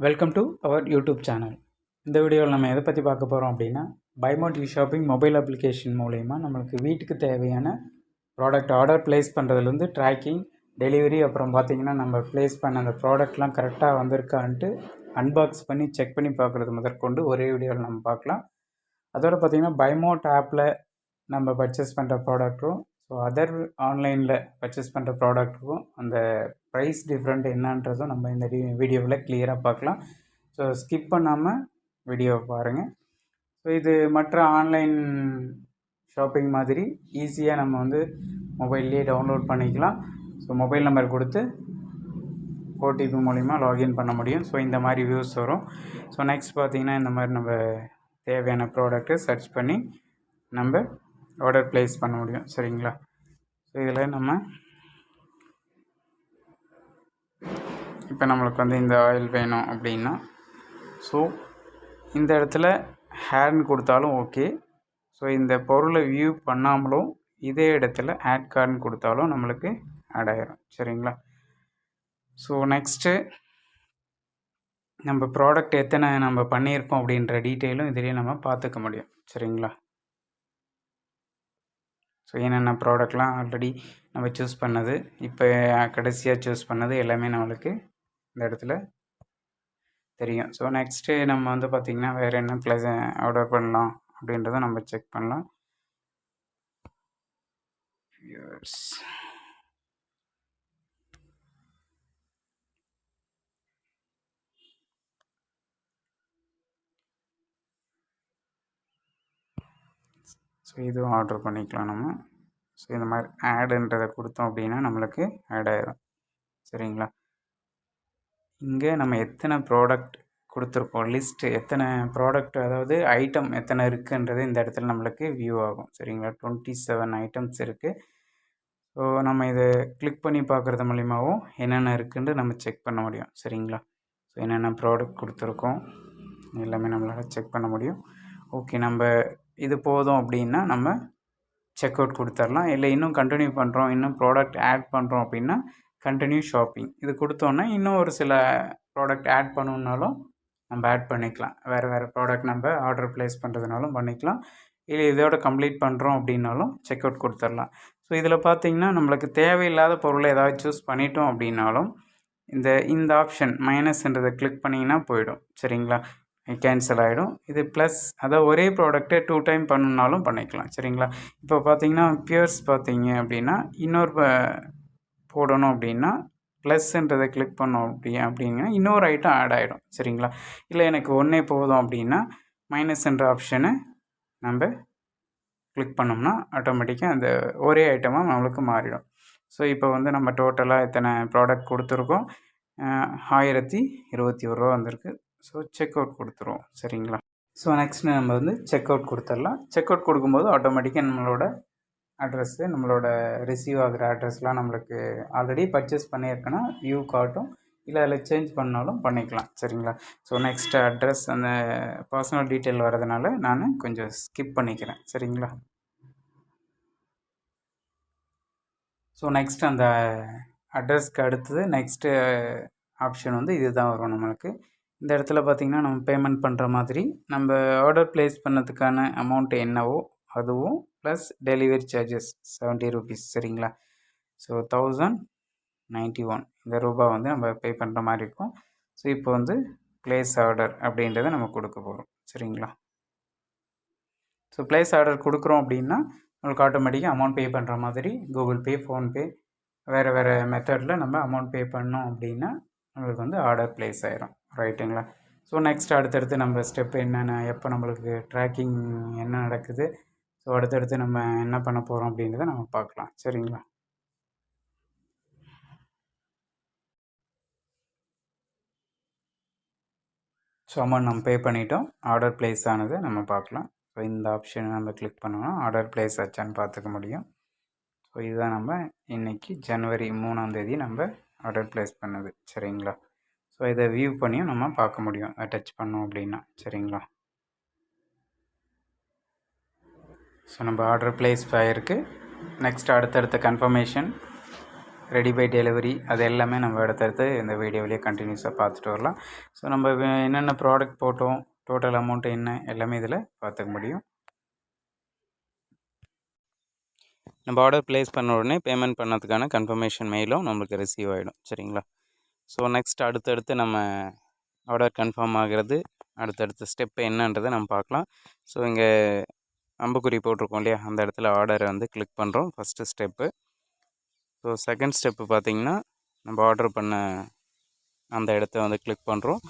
Welcome to our YouTube channel இந்த வீடியோவில் நம்ம எதை பற்றி பார்க்க போகிறோம் அப்படின்னா பைமோட் இ ஷாப்பிங் மொபைல் அப்ளிகேஷன் மூலயமா நம்மளுக்கு வீட்டுக்கு தேவையான ப்ராடக்ட் ஆர்டர் ப்ளேஸ் பண்ணுறதுலேருந்து ட்ராக்கிங் டெலிவரி அப்புறம் பார்த்திங்கன்னா நம்ம ப்ளேஸ் பண்ண அந்த ப்ராடக்ட்லாம் கரெக்டாக வந்திருக்கான்ட்டு அன்பாக்ஸ் பண்ணி செக் பண்ணி பார்க்குறது முதற்கொண்டு ஒரே வீடியோவில் நம்ம பார்க்கலாம். அதோட பார்த்திங்கன்னா பைமோட் ஆப்பில் நம்ம பர்ச்சேஸ் பண்ணுற ப்ராடக்ட்டும் ஸோ அதர் ஆன்லைனில் பர்ச்சேஸ் பண்ணுற ப்ராடக்ட்டுக்கும் அந்த ப்ரைஸ் டிஃப்ரெண்ட் என்னன்றதும் நம்ம இந்த வீடியோவில் கிளியராக பார்க்கலாம். ஸோ ஸ்கிப் பண்ணாமல் வீடியோவை பாருங்கள் ஸோ இது மற்ற ஆன்லைன் ஷாப்பிங் மாதிரி ஈஸியாக நம்ம வந்து மொபைல்லேயே டவுன்லோட் பண்ணிக்கலாம். ஸோ மொபைல் நம்பர் கொடுத்து ஓடிபி மூலிமா லாகின் பண்ண முடியும். ஸோ இந்த மாதிரி வியூஸ் வரும். ஸோ நெக்ஸ்ட் பார்த்திங்கன்னா இந்த மாதிரி நம்ம தேவையான ப்ராடக்ட்டை சர்ச் பண்ணி நம்ம ஆர்டர் ப்ளேஸ் பண்ண முடியும். சரிங்களா? ஸோ இதில் நம்ம இப்போ நம்மளுக்கு வந்து இந்த ஆயில் வேணும் அப்படின்னா ஸோ இந்த இடத்துல ஹேர்னு கொடுத்தாலும் ஓகே ஸோ இந்த பொருளை வியூ பண்ணாமலும் இதே இடத்துல ஆட் கார்டுன்னு கொடுத்தாலும் நம்மளுக்கு ஆட் ஆகிரும் சரிங்களா? ஸோ நெக்ஸ்ட்டு நம்ம ப்ராடக்ட் எத்தனை நம்ம பண்ணியிருக்கோம் அப்படின்ற டீட்டெயிலும் இதிலே நம்ம பார்த்துக்க முடியும். சரிங்களா? ஸோ என்னென்ன ப்ராடக்ட்லாம் ஆல்ரெடி நம்ம சூஸ் பண்ணது இப்போ கடைசியாக சூஸ் பண்ணது எல்லாமே நம்மளுக்கு இந்த இடத்துல தெரியும். ஸோ நெக்ஸ்ட்டு நம்ம வந்து பார்த்திங்கன்னா வேறு என்ன ப்ளஸ் ஆர்டர் பண்ணலாம் அப்படின்றத நம்ம செக் பண்ணலாம். ஸோ இதுவும் ஆர்டர் பண்ணிக்கலாம் நம்ம. ஸோ இந்த மாதிரி ஆடுன்றதை கொடுத்தோம் அப்படின்னா நம்மளுக்கு ஆட் ஆயிரும். சரிங்களா? இங்கே நம்ம எத்தனை ப்ராடக்ட் கொடுத்துருக்கோம்? லிஸ்ட்டு எத்தனை ப்ராடக்ட் அதாவது ஐட்டம் எத்தனை இருக்குன்றது இந்த இடத்துல நம்மளுக்கு வியூ ஆகும். சரிங்களா? டுவெண்ட்டி செவன் ஐட்டம்ஸ் இருக்குது ஸோ நம்ம இதை கிளிக் பண்ணி பார்க்குறது மூலிமாவும் என்னென்ன இருக்குன்னு நம்ம செக் பண்ண முடியும். சரிங்களா? ஸோ என்னென்ன ப்ராடக்ட் கொடுத்துருக்கோம்? எல்லாமே நம்மளால் செக் பண்ண முடியும். ஓகே நம்ம இது போதும் அப்படின்னா நம்ம செக் அவுட் கொடுத்துர்லாம் இல்லை இன்னும் கண்டினியூ பண்ணுறோம் இன்னும் ப்ராடக்ட் ஆட் பண்ணுறோம் அப்படின்னா கண்டினியூ ஷாப்பிங் இது கொடுத்தோன்னா இன்னும் ஒரு சில ப்ராடக்ட் ஆட் பண்ணணுன்னாலும் நம்ம ஆட் பண்ணிக்கலாம். வேறு வேறு ப்ராடக்ட் நம்ம ஆர்டர் ப்ளேஸ் பண்ணுறதுனாலும் பண்ணிக்கலாம். இல்லை இதோட கம்ப்ளீட் பண்ணுறோம் அப்படின்னாலும் செக் அவுட் கொடுத்துடலாம். ஸோ இதில் பார்த்தீங்கன்னா நம்மளுக்கு தேவையில்லாத பொருளை ஏதாவது சூஸ் பண்ணிட்டோம் அப்படின்னாலும் இந்த இந்த ஆப்ஷன் மைனஸ்ன்றதை கிளிக் பண்ணிங்கன்னா போயிடும். சரிங்களா? கேன்சல் ஆகிடும் இது ப்ளஸ் அதை ஒரே ப்ராடக்ட்டை டூ டைம் பண்ணணுன்னாலும் பண்ணிக்கலாம். சரிங்களா? இப்போ பார்த்தீங்கன்னா பியர்ஸ் பார்த்தீங்க அப்படின்னா இன்னொரு போடணும் அப்படின்னா ப்ளஸ்ன்றதை கிளிக் பண்ணோம் அப்படி அப்படிங்கன்னா இன்னொரு ஐட்டம் ஆட் ஆகிடும் சரிங்களா? இல்லை எனக்கு ஒன்றே போதும் அப்படின்னா மைனஸ்ன்ற ஆப்ஷனை நம்ம கிளிக் பண்ணோம்னா ஆட்டோமேட்டிக்காக அந்த ஒரே ஐட்டமாக நம்மளுக்கு மாறிடும். ஸோ இப்போ வந்து நம்ம டோட்டலாக இத்தனை ப்ராடக்ட் கொடுத்துருக்கோம்? ஆயிரத்தி இருபத்தி ஒரு ரூபா வந்திருக்கு. ஸோ செக் அவுட் கொடுத்துருவோம். சரிங்களா? ஸோ நெக்ஸ்ட் நம்ம வந்து செக் அவுட் கொடுத்துடலாம். செக் அவுட் கொடுக்கும்போது ஆட்டோமேட்டிக்காக நம்மளோட அட்ரஸ்ஸு நம்மளோட ரிசீவ் ஆகிற அட்ரஸ்லாம் நம்மளுக்கு ஆல்ரெடி பர்ச்சேஸ் பண்ணியிருக்கேன்னா வியூ காட்டும் இல்லை அதில் சேஞ்ச் பண்ணாலும் பண்ணிக்கலாம். சரிங்களா? ஸோ நெக்ஸ்ட் அட்ரஸ் அந்த பர்சனல் டீட்டெயில் வரதுனால நான் கொஞ்சம் ஸ்கிப் பண்ணிக்கிறேன். சரிங்களா? ஸோ நெக்ஸ்ட் அந்த அட்ரஸ்க்கு அடுத்தது நெக்ஸ்ட்டு ஆப்ஷன் வந்து இது தான் வரும் நம்மளுக்கு. இந்த இடத்துல பார்த்திங்கன்னா நம்ம பேமெண்ட் பண்ணுற மாதிரி நம்ம ஆர்டர் ப்ளேஸ் பண்ணதுக்கான அமௌண்ட் என்னவோ அதுவும் plus delivery charges seventy rupees சரிங்களா? ஸோ தௌசண்ட் நைன்ட்டி ஒன் இந்த ரூபா வந்து நம்ம பே பண்ணுற மாதிரி இருக்கும். ஸோ இப்போ வந்து ப்ளேஸ் ஆர்டர் அப்படின்றத நம்ம கொடுக்க போகிறோம் சரிங்களா? ஸோ ப்ளேஸ் ஆர்டர் கொடுக்குறோம் அப்படின்னா நம்மளுக்கு ஆட்டோமேட்டிக்காக அமௌண்ட் பே பண்ணுற மாதிரி கூகுள் பே ஃபோன்பே வேறு வேறு மெத்தடில் நம்ம அமௌண்ட் பே பண்ணோம் அப்படின்னா நம்மளுக்கு வந்து ஆர்டர் ப்ளேஸ் ஆயிரும். ரைட்டுங்களா ஸோ நெக்ஸ்ட் அடுத்தடுத்து நம்ம ஸ்டெப் என்னென்ன எப்போ நம்மளுக்கு ட்ராக்கிங் என்ன நடக்குது ஸோ அடுத்தடுத்து நம்ம என்ன பண்ண போகிறோம் அப்படின்றத நம்ம பார்க்கலாம். சரிங்களா? ஸோ அமௌண்ட் நம்ம பே பண்ணிட்டோம். ஆர்டர் ப்ளேஸ் ஆனது நம்ம பார்க்கலாம். ஸோ இந்த ஆப்ஷனை நம்ம கிளிக் பண்ணோம்னா ஆர்டர் ப்ளேஸ் ஆச்சான்னு பார்த்துக்க முடியும். ஸோ இதுதான் நம்ம இன்றைக்கி ஜனவரி மூணாந்தேதி நம்ம ஆர்டர் ப்ளேஸ் பண்ணது. சரிங்களா? ஸோ இதை வியூ பண்ணியும் நம்ம பார்க்க முடியும். டச் பண்ணோம் அப்படின்னா. சரிங்களா? ஸோ நம்ம ஆர்டர் ப்ளேஸ் ஆகிருக்கு நெக்ஸ்ட் அடுத்தடுத்த கன்ஃபர்மேஷன் ரெடி பை டெலிவரி அது எல்லாமே நம்ம அடுத்தடுத்து இந்த வீடியோவிலேயே கண்டினியூஸாக பார்த்துட்டு வரலாம். ஸோ நம்ம என்னென்ன ப்ராடக்ட் போட்டோம் டோட்டல் அமௌண்ட்டு என்ன எல்லாமே இதில் பார்த்துக்க முடியும். நம்ம ஆர்டர் ப்ளேஸ் பண்ண உடனே பேமெண்ட் பண்ணதுக்கான கன்ஃபர்மேஷன் மெயிலும் நம்மளுக்கு ரிசீவ் ஆகிடும் சரிங்களா? ஸோ நெக்ஸ்ட் அடுத்தடுத்து நம்ம ஆர்டர் கன்ஃபார்ம் ஆகிறது அடுத்தடுத்த ஸ்டெப் என்னன்றதை நம்ம பார்க்கலாம். ஸோ இங்கே அம்புக்குறி போட்டிருக்கோம் இல்லையா? அந்த இடத்துல ஆர்டரை வந்து கிளிக் பண்ணுறோம் first step so second step பார்த்தீங்கன்னா நம்ம ஆர்டர் பண்ண அந்த இடத்த வந்து கிளிக் பண்ணுறோம்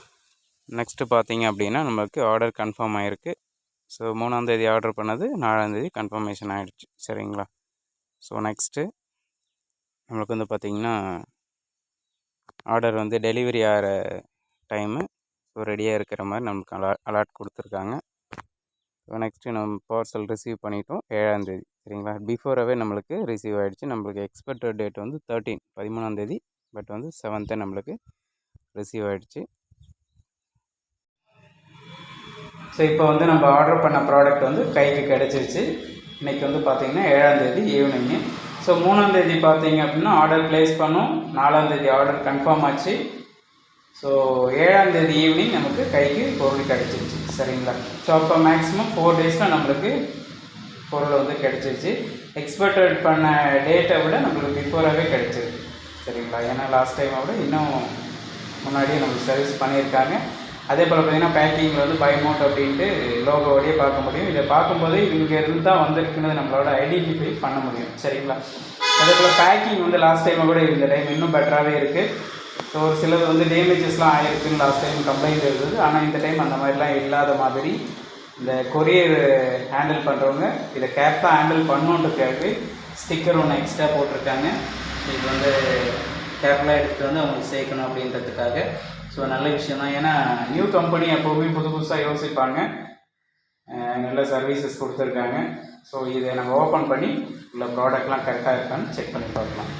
நெக்ஸ்ட்டு பார்த்திங்க அப்படின்னா நம்மளுக்கு ஆர்டர் கன்ஃபார்ம் ஆகிருக்கு ஸோ மூணாந்தேதி ஆர்டர் பண்ணது நாலாந்தேதி கன்ஃபர்மேஷன் ஆகிடுச்சு சரிங்களா? ஸோ நெக்ஸ்ட்டு நம்மளுக்கு வந்து பார்த்திங்கன்னா ஆர்டர் வந்து டெலிவரி ஆகிற டைமு ஸோ ரெடியாக இருக்கிற மாதிரி நமக்கு அலா அலாட் கொடுத்துருக்காங்க. ஸோ நெக்ஸ்ட்டு நம்ம பார்சல் ரிசீவ் பண்ணிட்டோம் ஏழாந்தேதி சரிங்களா? பிஃபோராகவே நம்மளுக்கு ரிசீவ் ஆகிடுச்சு நம்மளுக்கு எக்ஸ்பெக்டட் டேட் வந்து தேர்ட்டீன் பதிமூணாந்தேதி பட் வந்து செவன்த்தே நம்மளுக்கு ரிசீவ் ஆகிடுச்சு ஸோ இப்போ வந்து நம்ம ஆர்டர் பண்ண ப்ராடக்ட் வந்து கைக்கு கிடச்சிருச்சு. இன்றைக்கி வந்து பார்த்திங்கன்னா ஏழாந்தேதி ஈவினிங்கு ஸோ மூணாந்தேதி பார்த்தீங்க அப்படின்னா ஆர்டர் ப்ளேஸ் பண்ணோம். நாலாந்தேதி ஆர்டர் கன்ஃபார்ம் ஆச்சு. ஸோ ஏழாந்தேதி ஈவினிங் நமக்கு கைக்கு பொருள் கிடச்சிருச்சு சரிங்களா? ஸோ அப்போ மேக்ஸிமம் ஃபோர் டேஸில் நம்மளுக்கு பொருள் வந்து கிடச்சிருச்சு. எக்ஸ்பெக்டட் பண்ண டேட்டை விட நம்மளுக்கு பிஃபோராகவே கிடச்சிருக்கு சரிங்களா? ஏன்னா லாஸ்ட் டைமை விட இன்னும் முன்னாடியே நம்மளுக்கு சர்வீஸ் பண்ணியிருக்காங்க. அதே போல் பார்த்தீங்கன்னா பேக்கிங்கில் வந்து பைமோட் அப்படின்ட்டு லோகோடையே பார்க்க முடியும். இதை பார்க்கும்போது இங்கேருந்து தான் வந்திருக்குன்னு நம்மளோட ஐடென்டிஃபை பண்ண முடியும் சரிங்களா? அதே போல் பேக்கிங் வந்து லாஸ்ட் டைமை கூட இந்த டைம் இன்னும் பெட்டராகவே இருக்குது ஸோ ஒரு சிலது வந்து டேமேஜஸ்லாம் ஆகிருக்குன்னு லாஸ்ட் டைம் கம்ப்ளைண்ட் இருந்தது. ஆனால் இந்த டைம் அந்த மாதிரிலாம் இல்லாத மாதிரி இந்த கொரியர் ஹேண்டில் பண்ணுறவங்க இதை கேர்ஃபாக ஹேண்டில் பண்ணுன்றதுக்காக ஸ்டிக்கர் ஒன்று எக்ஸ்ட்ரா போட்டிருக்காங்க. இது வந்து கேப்லாம் எடுத்துகிட்டு வந்து அவங்களுக்கு சேர்க்கணும் அப்படின்றதுக்காக. ஸோ நல்ல விஷயம் தான். ஏன்னா நியூ கம்பெனி எப்போவுமே புது புதுசாக யோசிப்பாங்க. நல்ல சர்வீசஸ் கொடுத்துருக்காங்க. ஸோ இதை நம்ம ஓப்பன் பண்ணி உள்ள ப்ராடக்ட்லாம் கரெக்டாக இருக்கான்னு செக் பண்ணி பார்க்கலாம்.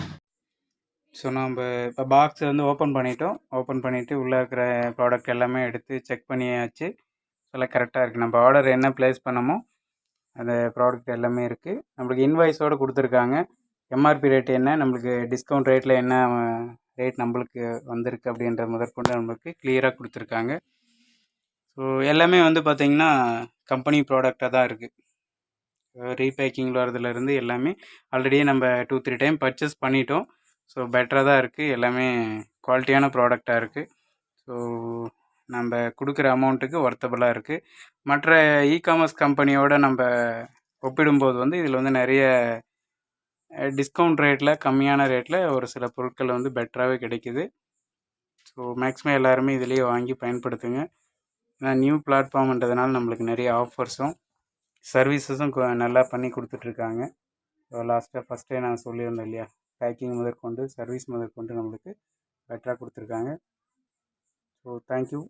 ஸோ நம்ம இப்போ பாக்ஸ் வந்து ஓப்பன் பண்ணிட்டோம். ஓப்பன் பண்ணிவிட்டு உள்ளே இருக்கிற ப்ராடக்ட் எல்லாமே எடுத்து செக் பண்ணியாச்சு. எல்லாம் கரெக்டாக இருக்குது நம்ம ஆர்டர் என்ன ப்ளேஸ் பண்ணமோ அந்த ப்ராடக்ட் எல்லாமே இருக்குது நம்மளுக்கு இன்வாய்ஸோடு கொடுத்துருக்காங்க. எம்ஆர்பி ரேட் என்ன நம்மளுக்கு டிஸ்கவுண்ட் ரேட்டில் என்ன ரேட் நம்மளுக்கு வந்திருக்கு அப்படின்ற முதற்கொண்டு நம்மளுக்கு கிளியராக கொடுத்துருக்காங்க. ஸோ எல்லாமே வந்து பார்த்திங்கன்னா கம்பெனி ப்ராடக்டாக தான் இருக்குது ரீபேக்கிங்கில் வரதுலேருந்து எல்லாமே ஆல்ரெடியே நம்ம டூ த்ரீ டைம் பர்ச்சேஸ் பண்ணிட்டோம். ஸோ பெட்டராக தான் இருக்குது எல்லாமே குவாலிட்டியான ப்ராடக்டாக இருக்குது ஸோ நம்ம கொடுக்குற அமௌண்ட்டுக்கு ஒர்த்தபுளாக இருக்குது மற்ற இ காமர்ஸ் கம்பெனியோட நம்ம ஒப்பிடும்போது வந்து இதில் வந்து நிறைய டிஸ்கவுண்ட் ரேட்டில் கம்மியான ரேட்டில் ஒரு சில பொருட்கள் வந்து பெட்டராகவே கிடைக்குது. ஸோ மேக்ஸிமம் எல்லாருமே இதிலேயே வாங்கி பயன்படுத்துங்க. ஏன்னா நியூ பிளாட்ஃபார்ம்ன்றதுனால நம்மளுக்கு நிறைய ஆஃபர்ஸும் சர்வீசஸும் நல்லா பண்ணி கொடுத்துட்ருக்காங்க ஸோ லாஸ்ட்டாக ஃபஸ்ட்டே நான் சொல்லியிருந்தேன் இல்லையா? பேக்கிங் முதற்கொண்டு சர்வீஸ் முதற்கொண்டு நம்மளுக்கு பெட்டராக கொடுத்துருக்காங்க. ஸோ தேங்க்யூ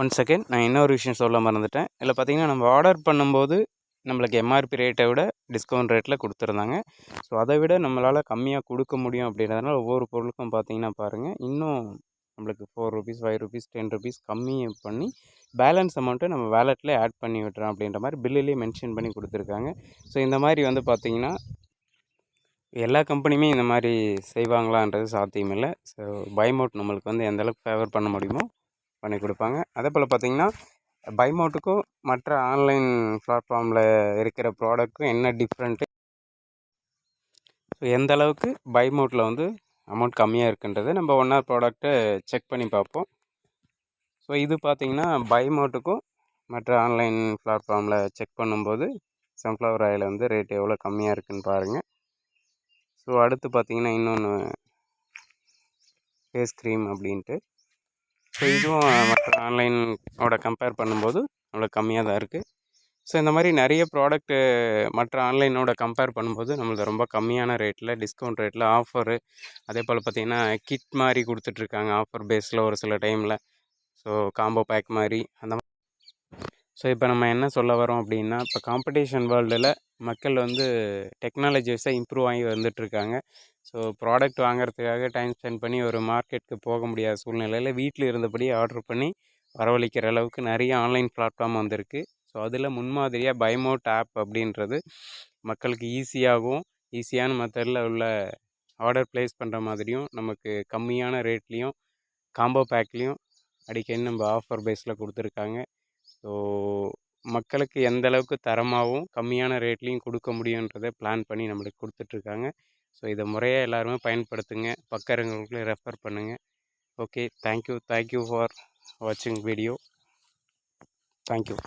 ஒன் செகண்ட் நான் இன்னொரு விஷயம் சொல்ல மறந்துட்டேன். இதில் பார்த்தீங்கன்னா நம்ம ஆர்டர் பண்ணும்போது நம்மளுக்கு எம்ஆர்பி ரேட்டை விட டிஸ்கவுண்ட் ரேட்டில் கொடுத்துருந்தாங்க. ஸோ அதை விட நம்மளால் கம்மியாக கொடுக்க முடியும் அப்படின்றதுனால ஒவ்வொரு பொருளுக்கும் பார்த்தீங்கன்னா பாருங்கள் இன்னும் நம்மளுக்கு four rupees five rupees ten rupees கம்மி பண்ணி பேலன்ஸ் அமௌண்ட்டை நம்ம வேலெட்டில் ஆட் பண்ணி விட்டுறோம் அப்படின்ற மாதிரி பில்லுலேயே மென்ஷன் பண்ணி கொடுத்துருக்காங்க. ஸோ இந்த மாதிரி வந்து பார்த்திங்கன்னா எல்லா கம்பெனியுமே இந்த மாதிரி செய்வாங்களான்றது சாத்தியம் இல்லை ஸோ பைமோட் நம்மளுக்கு வந்து எந்த அளவுக்கு ஃபேவர் பண்ண முடியுமோ பண்ணி கொடுப்பாங்க. அதே போல் பார்த்திங்கன்னா பைமோட்டுக்கும் மற்ற ஆன்லைன் பிளாட்ஃபார்மில் இருக்கிற ப்ராடக்ட்க்கும் என்ன டிஃப்ரெண்ட்டு ஸோ எந்த அளவுக்கு பைமோட்டில் வந்து அமௌண்ட் கம்மியாக இருக்குன்றதை நம்ம ஒன்றா ப்ராடக்ட்டை செக் பண்ணி பார்ப்போம். ஸோ இது பார்த்திங்கன்னா பைமோட்டுக்கும் மற்ற ஆன்லைன் பிளாட்ஃபார்மில் செக் பண்ணும்போது சன்ஃப்ளவர் ஆயில் வந்து ரேட் எவ்வளோ கம்மியாக இருக்குன்னு பாருங்கள் ஸோ அடுத்து பார்த்திங்கன்னா இன்னொன்று ஃபேஸ் க்ரீம் அப்படின்ட்டு. ஸோ இதுவும் மற்ற ஆன்லைனோட கம்பேர் பண்ணும்போது அவ்வளோ கம்மியாக தான் இருக்குது ஸோ இந்த மாதிரி நிறைய ப்ராடக்ட்டு மற்ற ஆன்லைனோட கம்பேர் பண்ணும்போது நம்மளுக்கு ரொம்ப கம்மியான ரேட்டில் டிஸ்கவுண்ட் ரேட்டில் ஆஃபரு அதே போல் பார்த்திங்கன்னா கிட் மாதிரி கொடுத்துட்ருக்காங்க ஆஃபர் பேஸில் ஒரு சில டைமில் ஸோ காம்போ பேக் மாதிரி அந்த ஸோ இப்போ நம்ம என்ன சொல்ல வரோம் அப்படின்னா இப்போ காம்படிஷன் வேர்ல்டில் மக்கள் வந்து டெக்னாலஜிஸாக இம்ப்ரூவ் ஆகி வந்துட்டுருக்காங்க. ஸோ ப்ராடக்ட் வாங்குறதுக்காக டைம் ஸ்பெண்ட் பண்ணி ஒரு மார்க்கெட்டுக்கு போக முடியாத சூழ்நிலையில் வீட்டில் இருந்தபடி ஆர்டர் பண்ணி வரவழைக்கிற அளவுக்கு நிறைய ஆன்லைன் பிளாட்ஃபார்ம் வந்திருக்கு. ஸோ அதில் முன்மாதிரியாக பைமோட் ஆப் அப்படின்றது மக்களுக்கு ஈஸியாகவும் ஈஸியான மெத்தடில் உள்ள ஆர்டர் ப்ளேஸ் பண்ணுற மாதிரியும் நமக்கு கம்மியான ரேட்லேயும் காம்போ பேக்லேயும் அடிக்கடி நம்ம ஆஃபர் பேஸில் கொடுத்துருக்காங்க. ஸோ மக்களுக்கு எந்த அளவுக்கு தரமாகவும் கம்மியான ரேட்லேயும் கொடுக்க முடியுன்றதை பிளான் பண்ணி நம்மளுக்கு கொடுத்துட்ருக்காங்க. ஸோ இதை முறையாக எல்லாருமே பயன்படுத்துங்க. பக்கறவங்களுக்கு ரெஃபர் பண்ணுங்கள் okay. Thank you. Thank you for வாட்சிங் வீடியோ. Thank you.